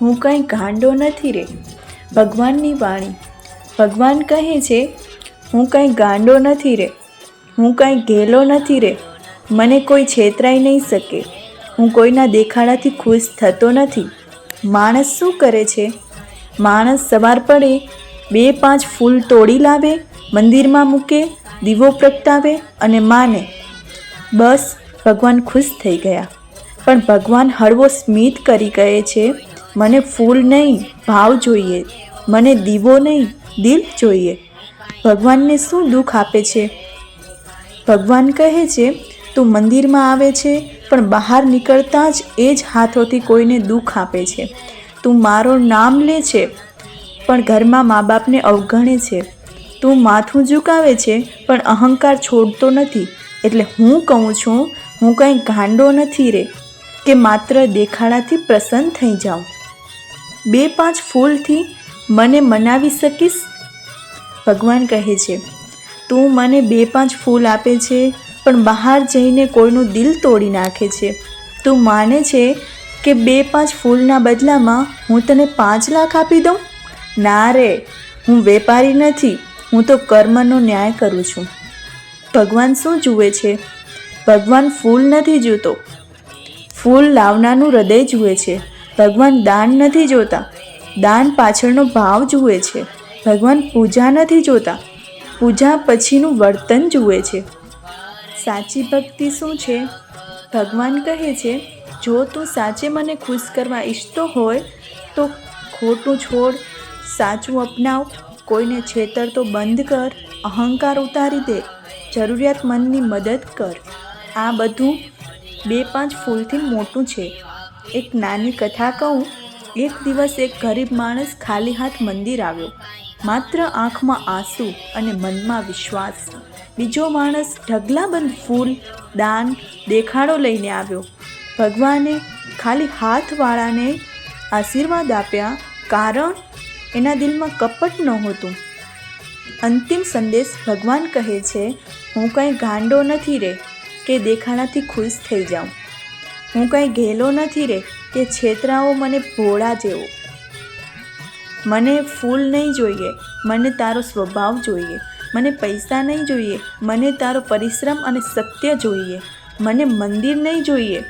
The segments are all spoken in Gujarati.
હું કંઈ ગાંડો નથી રે. ભગવાનની વાણી. ભગવાન કહે છે, હું કંઈ ગાંડો નથી રે. હું કંઈ ઘેલો નથી રે. મને કોઈ છેતરાઈ નહીં શકે. હું કોઈના દેખાડાથી ખુશ થતો નથી. માણસ શું કરે છે? માણસ સવાર પડે, બે પાંચ ફૂલ તોડી લાવે, મંદિરમાં મૂકે, દીવો પ્રગટાવે અને માને. બસ, ભગવાન ખુશ થઈ ગયા. પણ ભગવાન હળવો સ્મિત કરી કહે છે મને ફૂલ નહીં, ભાવ જોઈએ. મને દીવો નહીં, દિલ જોઈએ. ભગવાનને શું દુઃખ આપે છે? ભગવાન કહે છે, તું મંદિરમાં આવે છે, પણ બહાર નીકળતા જ એ જ હાથોથી કોઈને દુઃખ આપે છે. તું મારું નામ લે છે, પણ ઘરમાં મા બાપને અવગણે છે. તું માથું ઝુકાવે છે, પણ અહંકાર છોડતો નથી. એટલે હું કહું છું, હું કંઈ ગાંડો નથી રે, કે માત્ર દેખાડાથી પ્રસન્ન થઈ જાઉં. બે પાંચ ફૂલથી મને મનાવી શકીશ? ભગવાન કહે છે, તું મને બે પાંચ ફૂલ આપે છે, પણ બહાર જઈને કોઈનું દિલ તોડી નાખે છે. તું માને છે કે બે પાંચ ફૂલના બદલામાં હું તને પાંચ લાખ આપી દઉં? ના રે, હું વેપારી નથી, હું તો કર્મનો ન્યાય કરું છું. ભગવાન શું જુએ છે? ભગવાન ફૂલ નથી જોતો. ફૂલ લાવનાનું હૃદય જુએ છે. ભગવાન દાન નથી જોતા. દાન પાછળનો ભાવ જુએ છે. ભગવાન પૂજા નથી જોતા. પૂજા પછીનું વર્તન જુએ છે. સાચી ભક્તિ શું છે? ભગવાન કહે છે, જો તું સાચે મને ખુશ કરવા ઈચ્છતો હોય, તો ખોટું છોડ, સાચું અપનાવ, કોઈને છેતરતો બંધ કર, અહંકાર ઉતારી દે જરૂરિયાતમંદની મદદ કર. આ બધું બે પાંચ ફૂલથી મોટું છે. એક નાની કથા કહું. એક દિવસ એક ગરીબ માણસ ખાલી હાથ મંદિર આવ્યો. માત્ર આંખમાં આંસુ અને મનમાં વિશ્વાસ. બીજો માણસ ઢગલાબંધ ફૂલ, દાન, દેખાડો લઈને આવ્યો. ભગવાને ખાલી હાથવાળાને આશીર્વાદ આપ્યા કારણ એના દિલમાં કપટ નહોતું. અંતિમ સંદેશ ભગવાન કહે છે, હું કંઈ ગાંડો નથી રે, કે દેખાડાથી ખુશ થઈ જાઉં. હું કાંઈ ઘેલો નથી રે કે છેતરાઓ મને ભોળા જેવો. મને ફૂલ નહીં જોઈએ, મને તારો સ્વભાવ જોઈએ, મને પૈસા નહીં જોઈએ, મને તારો પરિશ્રમ અને સત્ય જોઈએ, મને મંદિર નહીં જોઈએ.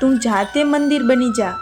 તું જાતે મંદિર બની જા.